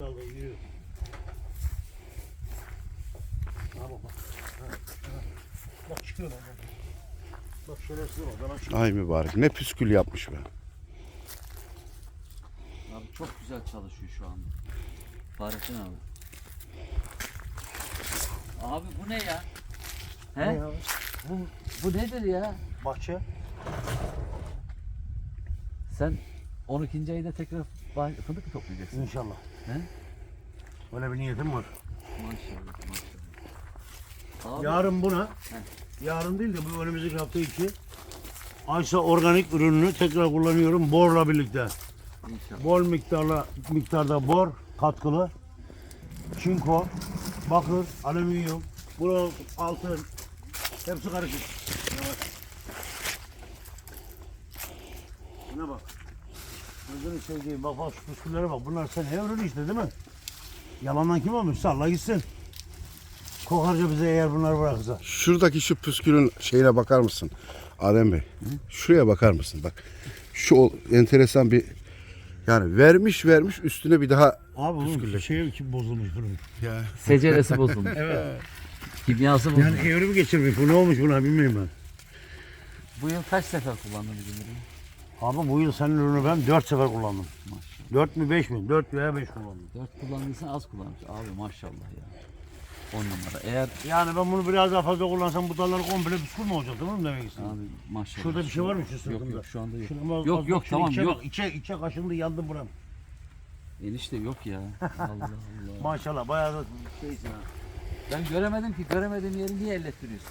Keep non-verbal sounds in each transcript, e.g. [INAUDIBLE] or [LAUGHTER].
Dalga yürü. Ha bak bak. Ha, ha. Bak çıkıyor bak. bak. Bak şerefsiz bak. Bana çıkıyor. Ay mübarek ne püskül yapmış be. Abi çok güzel çalışıyor şu anda. Fahrettin abi. Abi bu ne ya? He? Ne ya? Bu, bu nedir ya? Bahçe. Sen 12. ayda tekrar bah- fındık mı toplayacaksın? İnşallah. He? Öyle bir niyetim var. Maşallah maşallah. Abi, Yarın buna, yarın değil de bu önümüzdeki hafta içi Aysa organik ürününü tekrar kullanıyorum borla birlikte. inşallah. Bol miktarla miktarda bor katkılı. Çinko, bakır, alüminyum, bronz, altın hepsi karışık. Yavaş. Şuna bak. Gözünü sevdiğim bak bak şu püsküllere bak. Bunlar sen ürün işte değil mi? Yalandan kim olmuş? Salla gitsin. Kokarca bize eğer bunları bırakırsa. Şuradaki şu püskülün şeyine bakar mısın? Adem Bey. Şuraya bakar mısın? Bak. Şu ol- enteresan bir yani vermiş vermiş üstüne bir daha Abi bunun şey ki bozulmuş bunun. ya Seceresi bozulmuş. [LAUGHS] Evet. Kimyası bozulmuş. Yani evrimi geçirmiş bu ne olmuş buna bilmiyorum ben. Bu yıl kaç sefer kullandın bizim ürünü? Abi bu yıl senin ürünü ben 4 sefer kullandım. Maşallah. 4 mü 5 mi? 4 veya 5 kullandım. 4 kullandıysan az kullanmış. Abi maşallah ya. 10 numara. Eğer Yani ben bunu biraz daha fazla kullansam bu dallar komple püskül mü olacak tamam mı demek istedim? abi maşallah. Şurada bir şey var mı şu sırtında? Yok yok şu anda yok. Şuna bak, Yok, bak, yok, şuna tamam, içe yok. Bak, içe, içe kaşındı yandı buram. Enişte yok ya. [LAUGHS] Allah Allah. Maşallah bayağı da şeysin ha. Ben göremedim ki göremediğim yeri niye ellettiriyorsun?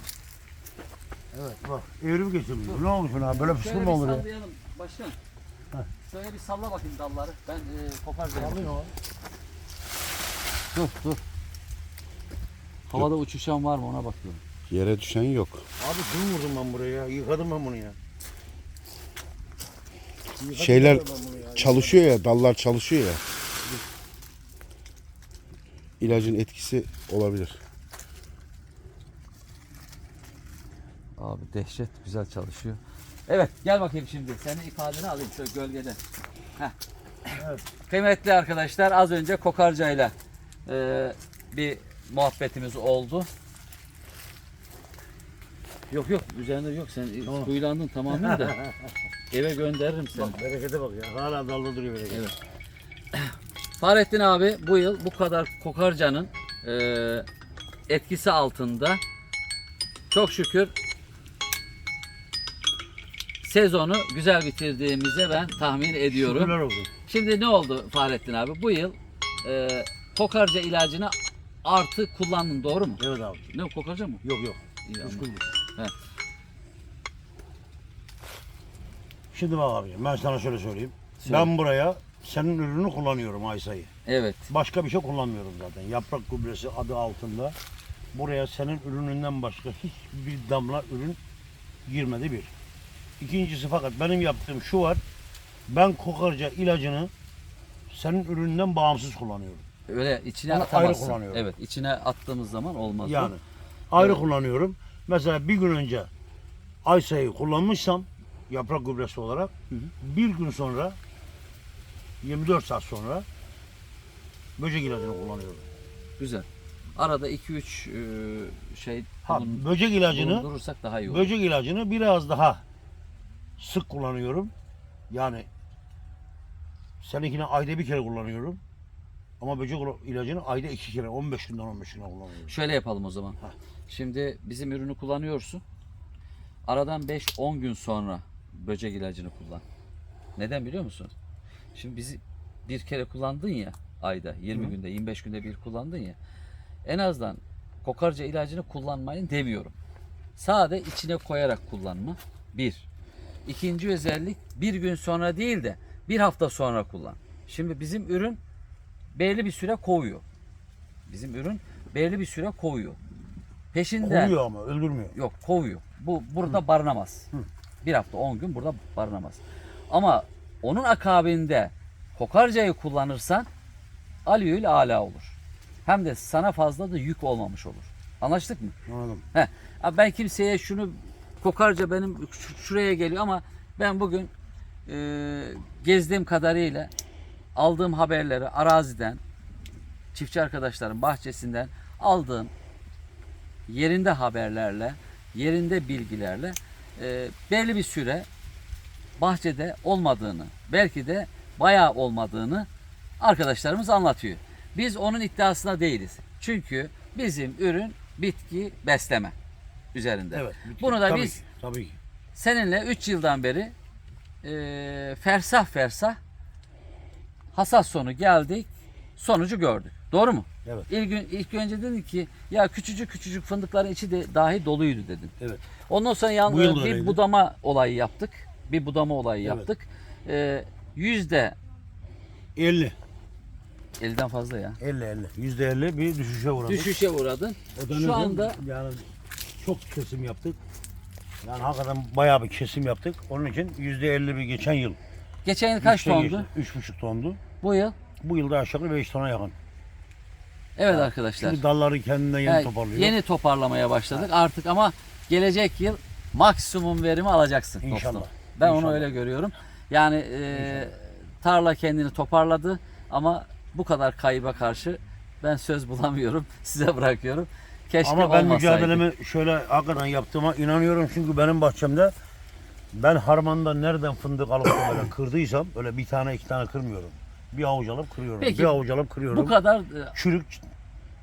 Evet bak evrim geçirmiş. Bu ne olmuş buna? Böyle Şöyle mü bir olur ya? sallayalım başkan. Şöyle bir salla bakayım dalları. Ben e, koparacağım. Alıyor. Dur dur. Havada uçuşan var mı ona bakıyorum. yere düşen yok. Abi kim vurdum ben buraya ya? Yıkadım ben bunu ya. Yıkadım Şeyler ben bunu ya. çalışıyor ya dallar çalışıyor ya. İlacın etkisi olabilir. Abi dehşet güzel çalışıyor. Evet gel bakayım şimdi. Senin ifadeni alayım şöyle gölgede. Heh. Evet. Kıymetli arkadaşlar az önce kokarcayla e, bir muhabbetimiz oldu. Yok yok üzerinde yok sen Tamam. huylandın tamamen de [LAUGHS] eve gönderirim seni. Bak berekete bak ya. Hala dalda duruyor bereket. Evet. Fahrettin abi bu yıl bu kadar kokarcanın e, etkisi altında çok şükür sezonu güzel bitirdiğimize ben tahmin ediyorum. Şükürler olsun. Şimdi ne oldu Fahrettin abi? Bu yıl e, kokarca ilacını artı kullandın doğru mu? Evet abi. Ne kokarca mı? Yok yok. İyi, anladım. bu. He. Şimdi bak abi ben sana şöyle söyleyeyim. Söyle. Ben buraya senin ürünü kullanıyorum Aysa'yı. Evet. Başka bir şey kullanmıyorum zaten. Yaprak gübresi adı altında. Buraya senin ürününden başka hiçbir damla ürün girmedi bir. İkincisi fakat benim yaptığım şu var. Ben kokarca ilacını senin ürününden bağımsız kullanıyorum. Öyle içine Onu ayrı atamazsın. kullanıyorum. Evet, içine attığımız zaman olmaz. Yani ayrı Evet. kullanıyorum. Mesela bir gün önce Aysa'yı kullanmışsam yaprak gübresi olarak bir gün sonra 24 saat sonra böcek ilacını kullanıyorum. Güzel. Arada 2-3 e, şey Ha, bulun- böcek ilacını bulundurursak daha iyi olur. böcek ilacını biraz daha sık kullanıyorum. Yani seninkine ayda bir kere kullanıyorum. Ama böcek ilacını ayda iki kere 15 günden 15 güne kullanıyorum. Şöyle yapalım o zaman. Ha. Şimdi bizim ürünü kullanıyorsun. Aradan 5-10 gün sonra böcek ilacını kullan. Neden biliyor musun? Şimdi bizi bir kere kullandın ya ayda 20 Hı. günde 25 günde bir kullandın ya. En azından kokarca ilacını kullanmayın demiyorum. Sade içine koyarak kullanma. Bir. İkinci özellik bir gün sonra değil de bir hafta sonra kullan. Şimdi bizim ürün belli bir süre kovuyor. Bizim ürün belli bir süre kovuyor. Peşinden Kovuyor ama öldürmüyor. yok kovuyor. Bu burada barınamaz. Hı. Bir hafta 10 gün burada barınamaz. Ama onun akabinde kokarcayı kullanırsan aliyül ala olur. Hem de sana fazla da yük olmamış olur. Anlaştık mı? Anladım. Heh. Abi Ben kimseye şunu kokarca benim şuraya geliyor ama ben bugün e, gezdiğim kadarıyla aldığım haberleri araziden çiftçi arkadaşların bahçesinden aldığım yerinde haberlerle, yerinde bilgilerle e, belli bir süre bahçede olmadığını, belki de bayağı olmadığını arkadaşlarımız anlatıyor. Biz onun iddiasında değiliz. Çünkü bizim ürün bitki besleme üzerinde. Evet. bütün- Bunu da tabii biz ki, tabii ki. seninle 3 yıldan beri e, fersah fersah hasat sonu geldik, sonucu gördük. Doğru mu? Evet. İlk, gün- ilk önce dedin ki ya küçücük küçücük fındıkların içi de dahi doluydu dedin. Evet. Ondan sonra yan, Bu da bir öyleydi. budama olayı yaptık. Bir budama olayı Evet. yaptık. Ee, yüzde 50. 50'den fazla ya. 50 50. Yüzde 50 bir düşüşe uğradık. Düşüşe uğradın. Şu anda yani çok kesim yaptık. Yani hakikaten bayağı bir kesim yaptık. Onun için yüzde 50 bir geçen yıl. geçen yıl kaç tondu? geçti. 3,5 tondu. Bu yıl. Bu yılda aşağı yukarı 5 tona yakın. Evet arkadaşlar. Şimdi dalları kendinden yeni Evet, toparlıyor. yeni toparlamaya başladık artık ama gelecek yıl maksimum verimi alacaksın İnşallah. dostum. Ben onu İnşallah. öyle görüyorum. Yani e, tarla kendini toparladı ama bu kadar kayıba karşı ben söz [LAUGHS] bulamıyorum. Size bırakıyorum. Keşke Ama ben olmasaydı. mücadelemi şöyle hakikaten yaptığıma inanıyorum. Çünkü benim bahçemde ben harmanda nereden fındık alıp da böyle kırdıysam öyle bir tane iki tane kırmıyorum. Bir avuç alıp kırıyorum. Peki, bir avuç alıp kırıyorum. Bu kadar e, Çürük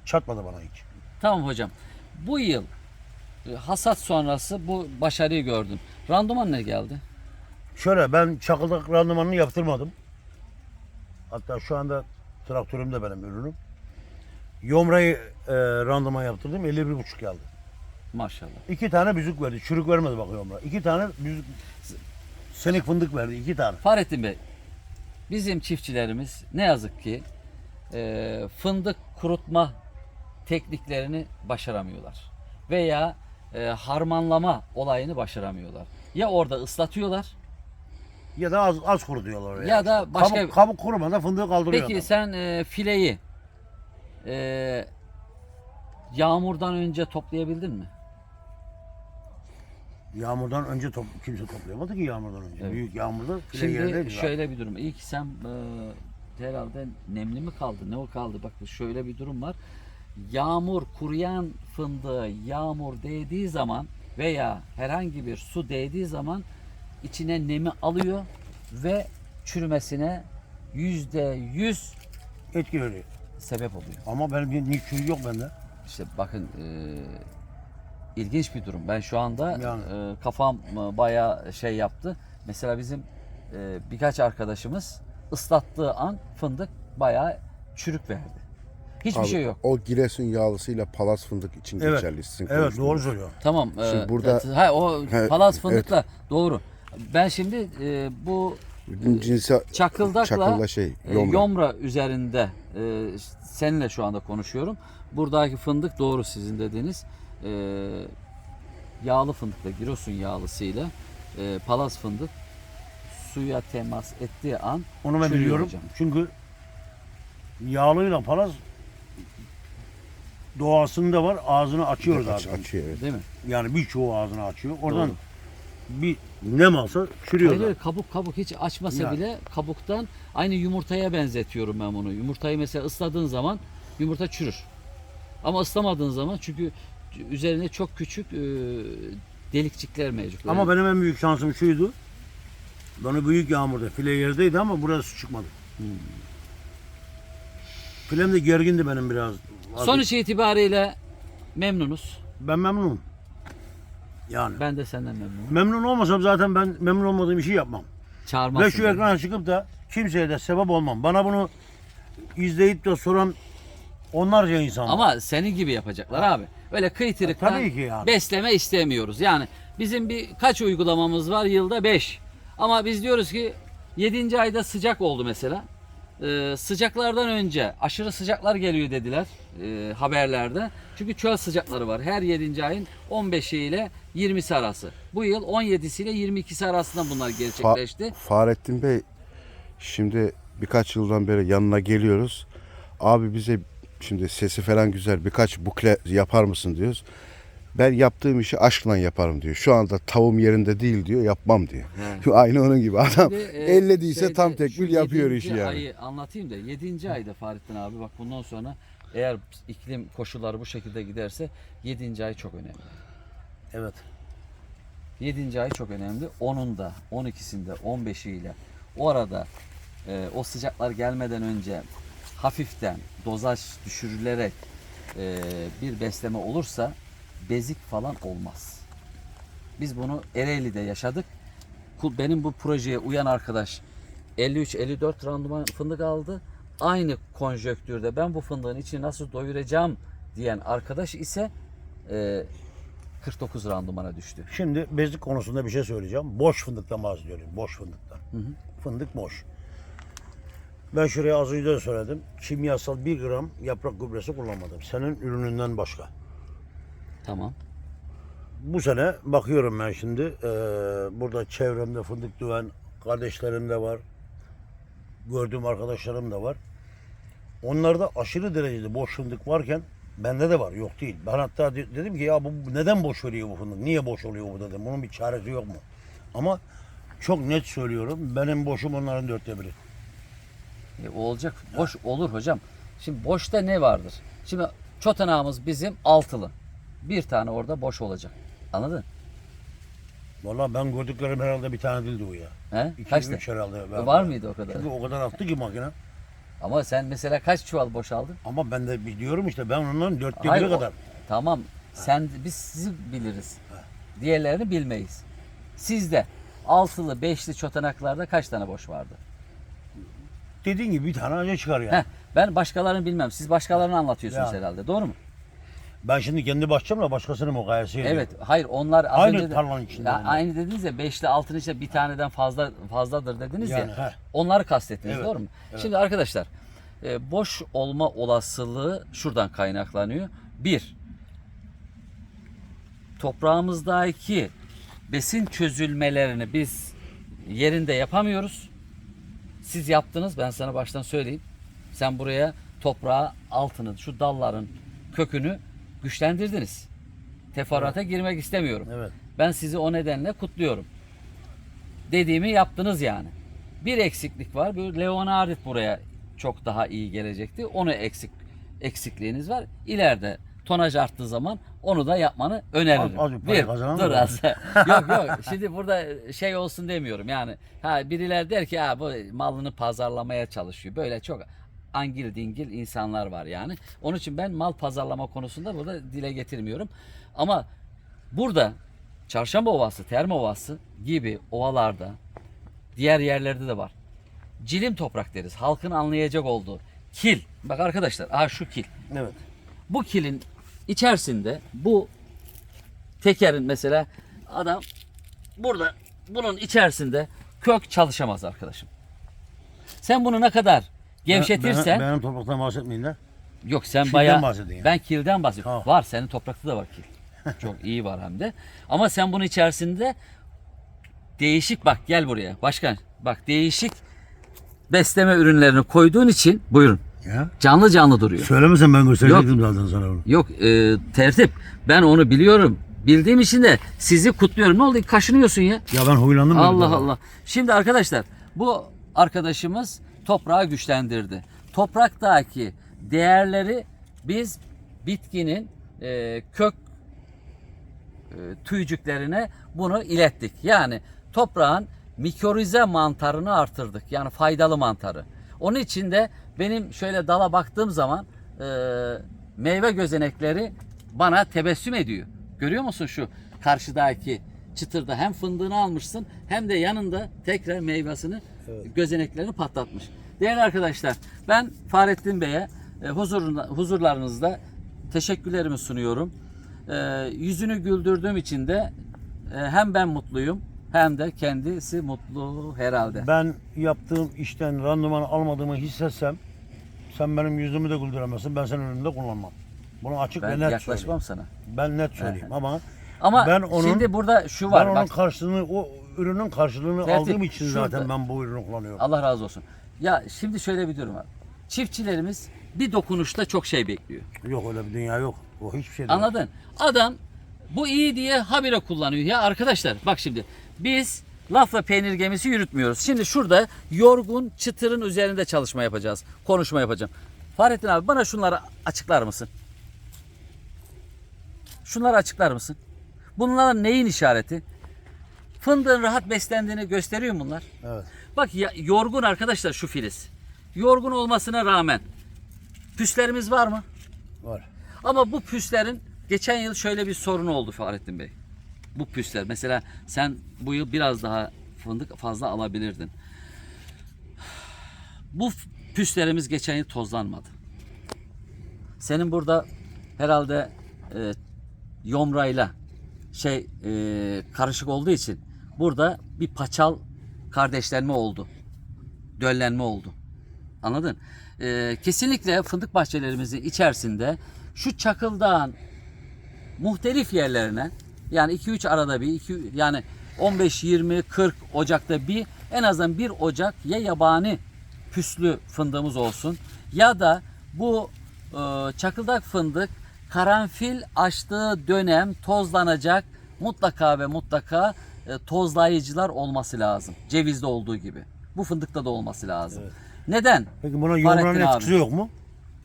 çatmadı bana hiç. Tamam hocam. Bu yıl e, hasat sonrası bu başarıyı gördün. Randıman ne geldi? Şöyle ben çakıldak randımanını yaptırmadım. Hatta şu anda traktörüm de benim ürünüm. Yomra'yı e, randıman yaptırdım 51,5 geldi. Maşallah. İki tane büzük verdi. Çürük vermedi bak Yomra. İki tane büzük senik fındık verdi. iki tane. Fahrettin Bey, bizim çiftçilerimiz ne yazık ki e, fındık kurutma tekniklerini başaramıyorlar. Veya e, harmanlama olayını başaramıyorlar. Ya orada ıslatıyorlar. Ya da az, az kurutuyorlar oraya. Ya da başka- Kabuk, kabuk kurumadan fındığı kaldırıyor Peki adam. sen e, fileyi e, yağmurdan önce toplayabildin mi? Yağmurdan önce top, kimse toplayamadı ki yağmurdan önce. Evet. Büyük yağmurda file Şimdi yerdeydi şöyle bir durum. Ki sen e, herhalde nemli mi kaldı? Ne o kaldı? Bak şöyle bir durum var. Yağmur kuruyan fındığı yağmur değdiği zaman veya herhangi bir su değdiği zaman içine nemi alıyor ve çürümesine yüzde yüz zaten. Etki veriyor. sebep oluyor. Ama benim bir çürük yok bende. İşte bakın e, ilginç bir durum. Ben şu anda Yani. e, kafam e, bayağı şey yaptı. Mesela bizim e, birkaç arkadaşımız ıslattığı an fındık bayağı çürük verdi. Hiçbir Abi, şey yok. O Giresun yağlısıyla palas fındık için Evet. geçerli. Sizin Evet doğru söylüyor. Tamam. e, Şimdi burada- evet, ha, o [LAUGHS] He, palas fındıkla doğru. Ben şimdi e, bu cinsi çakıldakla çakılla şey e, yomra. yomra üzerinde e, seninle şu anda konuşuyorum. Buradaki fındık doğru sizin dediğiniz. E, yağlı fındıkla, Giresun yağlısıyla e, palas fındık suya temas ettiği an Onu ben biliyorum. hocam. Çünkü yağlıyla palas doğasında var. Ağzını açıyor Aç- zaten. açıyor evet. Değil mi? Yani birçoğu ağzını açıyor. Oradan Doğru. bir nem alsa çürüyor. Hayır, kabuk kabuk hiç açmasa Yani. bile kabuktan aynı yumurtaya benzetiyorum ben bunu. Yumurtayı mesela ısladığın zaman yumurta çürür. Ama ıslamadığın zaman çünkü üzerine çok küçük e, delikçikler mevcut. Ama benim en büyük şansım şuydu. Bana büyük yağmurda file yerdeydi ama burası çıkmadı. Filem de gergindi benim biraz. Sonuç itibariyle memnunuz. Ben memnunum. Yani. Ben de senden memnunum. Memnun olmasam zaten ben memnun olmadığım işi yapmam. Çağırmazsın. Ve şu beni. ekrana çıkıp da kimseye de sebep olmam. Bana bunu izleyip de soran onlarca insan var. Ama senin gibi yapacaklar abi. Öyle kıytırıktan Tabii ki yani. besleme istemiyoruz. Yani bizim bir kaç uygulamamız var yılda 5. Ama biz diyoruz ki 7. ayda sıcak oldu mesela. Ee, sıcaklardan önce aşırı sıcaklar geliyor dediler e, haberlerde. Çünkü çöl sıcakları var. Her 7. ayın 15'i ile 20'si arası. Bu yıl 17'si ile 22'si arasında bunlar Fa- gerçekleşti. Fahrettin Bey şimdi birkaç yıldan beri yanına geliyoruz. Abi bize şimdi sesi falan güzel birkaç bukle yapar mısın diyoruz. Ben yaptığım işi aşkla yaparım diyor. Şu anda tavuğum yerinde değil diyor. Yapmam diyor. [LAUGHS] Aynı onun gibi adam Şimdi, e, ellediyse şeyde tam şu tekmil yapıyor işi yani. Ayı anlatayım da 7. ayda Fahrettin abi bak bundan sonra eğer iklim koşulları bu şekilde giderse 7. ay çok önemli. Evet. 7. ay çok önemli. 10'unda, 12'sinde, 15'iyle o arada e, o sıcaklar gelmeden önce hafiften dozaj düşürülerek e, bir besleme olursa bezik falan olmaz. Biz bunu Ereğli'de yaşadık. Benim bu projeye uyan arkadaş 53-54 randıman fındık aldı. Aynı konjöktürde ben bu fındığın içini nasıl doyuracağım diyen arkadaş ise e, 49 randımana düştü. Şimdi bezlik konusunda bir şey söyleyeceğim. Boş fındıktan bahsediyorum. Boş fındıktan. Fındık boş. Ben şuraya az önce de söyledim. Kimyasal bir gram yaprak gübresi kullanmadım. Senin ürününden başka. Tamam. Bu sene bakıyorum ben şimdi. eee, burada çevremde fındık düven kardeşlerim de var. Gördüğüm arkadaşlarım da var. Onlarda aşırı derecede boş fındık varken bende de var. Yok değil. Ben hatta de- dedim ki ya bu neden boş veriyor bu fındık? Niye boş oluyor bu dedim. Bunun bir çaresi yok mu? Ama çok net söylüyorum. Benim boşum onların dörtte biri. E, olacak. Boş olur hocam. Şimdi boşta ne vardır? Şimdi çotanağımız bizim altılı. Bir tane orada boş olacak. Anladın? Vallahi ben gördüklerim herhalde bir tane değildi o ya. He? İki, Kaçtı? üç herhalde. Var mıydı o kadar? Çünkü o kadar attı ki makine. Ama sen mesela kaç çuval boş aldın? Ama ben de biliyorum işte ben onların dörtte Hayır, biri o- kadar. Tamam. Sen biz sizi biliriz. Diğerlerini bilmeyiz. Sizde altılı, beşli çotanaklarda kaç tane boş vardı? Dediğin gibi bir tane önce çıkar yani. Heh, ben başkalarını bilmem. Siz başkalarını anlatıyorsunuz Yani. herhalde. Doğru mu? Ben şimdi kendi bahçemle başkasının mukayese ediyorum. Evet. Hayır onlar az Aynı önce de- tarlanın içinde Ya, onlar. aynı dediniz ya beşli altın işte bir taneden fazla fazladır dediniz Yani, ya. heh. Onları kastettiniz Evet, doğru mu? Şimdi arkadaşlar e, boş olma olasılığı şuradan kaynaklanıyor. Bir, toprağımızdaki besin çözülmelerini biz yerinde yapamıyoruz. Siz yaptınız ben sana baştan söyleyeyim. Sen buraya toprağı altını şu dalların kökünü güçlendirdiniz. Teferruata girmek istemiyorum. Evet. Ben sizi o nedenle kutluyorum. Dediğimi yaptınız yani. Bir eksiklik var. Bir Leonardit buraya çok daha iyi gelecekti. Onu eksik eksikliğiniz var. İleride tonaj arttığı zaman onu da yapmanı öneririm. Az- az bir kazanalım dur az. [LAUGHS] yok yok. Şimdi burada şey olsun demiyorum. Yani ha biriler der ki ha bu malını pazarlamaya çalışıyor. Böyle çok angil dingil insanlar var yani. Onun için ben mal pazarlama konusunda burada dile getirmiyorum. Ama burada Çarşamba Ovası, Terme Ovası gibi ovalarda diğer yerlerde de var. Cilim toprak deriz. Halkın anlayacak olduğu. Kil. Bak arkadaşlar, aha şu kil. Evet. Bu kilin içerisinde bu tekerin mesela adam burada bunun içerisinde kök çalışamaz arkadaşım. Sen bunu ne kadar gevşetirsen Ben, benim topraktan bahsetmeyin de. Yok sen Kilden bayağı ben kilden bahsediyorum. Tamam. Var senin toprakta da var kil. [LAUGHS] Çok iyi var hem de. Ama sen bunun içerisinde değişik bak gel buraya. Başkan bak değişik besleme ürünlerini koyduğun için buyurun. Ya. Canlı canlı duruyor. Söylemesen ben gösterecektim zaten sana bunu. Yok e, tertip ben onu biliyorum. Bildiğim için de sizi kutluyorum. Ne oldu? Kaşınıyorsun ya. Ya ben huylandım. Allah. Allah. Şimdi arkadaşlar bu arkadaşımız toprağı güçlendirdi. Topraktaki değerleri biz bitkinin e, kök e, tüycüklerine bunu ilettik. Yani toprağın mikorize mantarını artırdık. Yani faydalı mantarı. Onun için de benim şöyle dala baktığım zaman e, meyve gözenekleri bana tebessüm ediyor. Görüyor musun şu karşıdaki çıtırda hem fındığını almışsın hem de yanında tekrar meyvesini gözeneklerini patlatmış. Değerli arkadaşlar ben Fahrettin Bey'e e, huzurunda, huzurlarınızda teşekkürlerimi sunuyorum. E, yüzünü güldürdüğüm için de e, hem ben mutluyum hem de kendisi mutlu herhalde. Ben yaptığım işten randıman almadığımı hissetsem sen benim yüzümü de güldüremezsin. Ben senin önünde kullanmam. Bunu açık Ben ve net yaklaşmam söyleyeyim. sana. Ben net söyleyeyim ama Ama Ben onun- şimdi burada şu ben var. onun bak, karşılığını, o ürünün karşılığını Tertip, aldığım için şurada- zaten ben bu ürünü kullanıyorum. Allah razı olsun. Ya şimdi şöyle bir durum var. Çiftçilerimiz bir dokunuşta çok şey bekliyor. Yok öyle bir dünya yok. O hiçbir şey değil. Anladın? Adam Bu iyi diye habire kullanıyor. Ya arkadaşlar bak şimdi biz lafla peynir gemisi yürütmüyoruz. Şimdi şurada yorgun çıtırın üzerinde çalışma yapacağız. Konuşma yapacağım. Fahrettin abi bana şunları açıklar mısın? Şunları açıklar mısın? Bunlar neyin işareti? Fındığın rahat beslendiğini gösteriyor bunlar? Evet. Bak ya, yorgun arkadaşlar şu filiz. Yorgun olmasına rağmen püslerimiz var mı? Var. Ama bu püslerin geçen yıl şöyle bir sorunu oldu Fahrettin Bey. Bu püsler mesela sen bu yıl biraz daha fındık fazla alabilirdin. Bu püslerimiz geçen yıl tozlanmadı. Senin burada herhalde e, yomrayla şey e, karışık olduğu için burada bir paçal kardeşlenme oldu. Döllenme oldu. Anladın? Ee, kesinlikle fındık bahçelerimizin içerisinde şu çakıldağın muhtelif yerlerine yani 2-3 arada bir iki, yani 15 20 40 ocakta bir en azından bir ocak ya yabani püslü fındığımız olsun ya da bu e, çakıldak fındık karanfil açtığı dönem tozlanacak mutlaka ve mutlaka e, tozlayıcılar olması lazım. Cevizde olduğu gibi. Bu fındıkta da olması lazım. Neden? Peki buna abi. etkisi yok mu?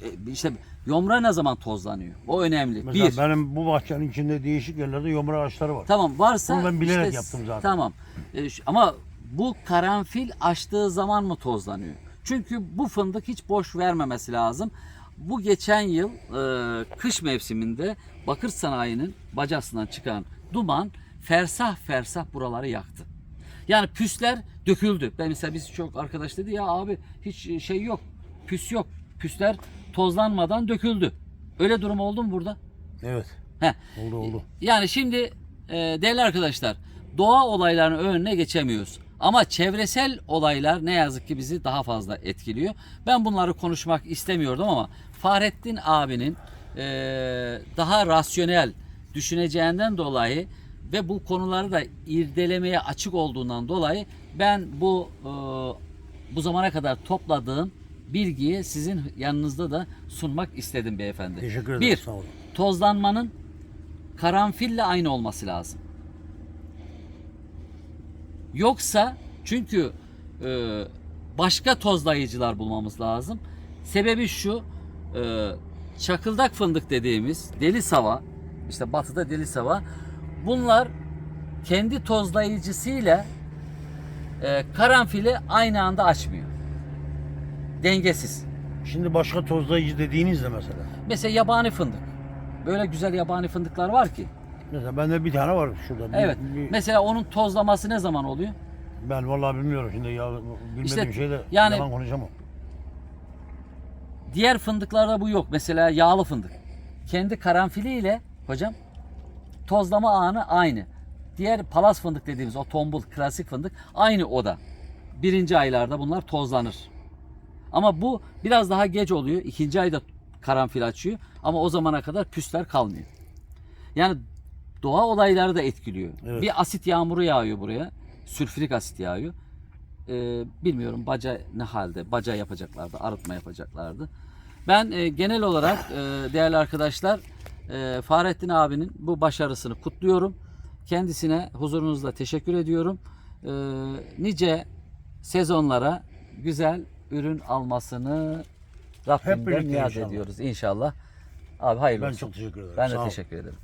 E, işte yomra ne zaman tozlanıyor? O önemli. Mesela bir. benim bu bahçenin içinde değişik yerlerde yumra ağaçları var. Tamam varsa Bunu ben bilerek işte- yaptım zaten. Tamam. E, ama bu karanfil açtığı zaman mı tozlanıyor? Çünkü bu fındık hiç boş vermemesi lazım. Bu geçen yıl e, kış mevsiminde bakır sanayinin bacasından çıkan duman fersah fersah buraları yaktı. Yani püsler döküldü. Ben mesela biz çok arkadaş dedi ya abi hiç şey yok. Püs yok. Püsler tozlanmadan döküldü. Öyle durum oldu mu burada? Evet. Heh. Oldu oldu. Yani şimdi e, değerli arkadaşlar doğa olaylarının önüne geçemiyoruz. Ama çevresel olaylar ne yazık ki bizi daha fazla etkiliyor. Ben bunları konuşmak istemiyordum ama Fahrettin abinin e, daha rasyonel düşüneceğinden dolayı ve bu konuları da irdelemeye açık olduğundan dolayı ben bu e, bu zamana kadar topladığım bilgiyi sizin yanınızda da sunmak istedim beyefendi. Teşekkür ederim. Bir, Sağ olun. tozlanmanın karanfille aynı olması lazım. Yoksa çünkü e, başka tozlayıcılar bulmamız lazım. Sebebi şu e, çakıldak fındık dediğimiz deli sava işte batıda deli sava bunlar kendi tozlayıcısıyla e, karanfili aynı anda açmıyor. Dengesiz. Şimdi başka tozlayıcı dediğinizde mesela. Mesela yabani fındık. Böyle güzel yabani fındıklar var ki. Mesela bende bir tane var şurada. Bir- Evet. bir- Mesela onun tozlaması ne zaman oluyor? ben vallahi bilmiyorum şimdi ya bilmediğim İşte şeyde yani- yalan konuşamam. Diğer fındıklarda bu yok. Mesela yağlı fındık. Kendi karanfiliyle hocam tozlama anı aynı. Diğer palas fındık dediğimiz o tombul klasik fındık aynı o da. Birinci aylarda bunlar tozlanır. Ama bu biraz daha geç oluyor. İkinci ayda karanfil açıyor. Ama o zamana kadar püsler kalmıyor. Yani doğa olayları da etkiliyor. Evet. Bir asit yağmuru yağıyor buraya. Sülfürik asit yağıyor. Ee, bilmiyorum baca ne halde. Baca yapacaklardı, arıtma yapacaklardı. Ben e, genel olarak e, değerli arkadaşlar e, Fahrettin abinin bu başarısını kutluyorum. Kendisine huzurunuzda teşekkür ediyorum. E, nice sezonlara güzel ürün almasını Rabbimden niyaz inşallah. ediyoruz inşallah. Abi hayırlı Ben olsun. çok teşekkür ederim. Ben de Sağ teşekkür ederim.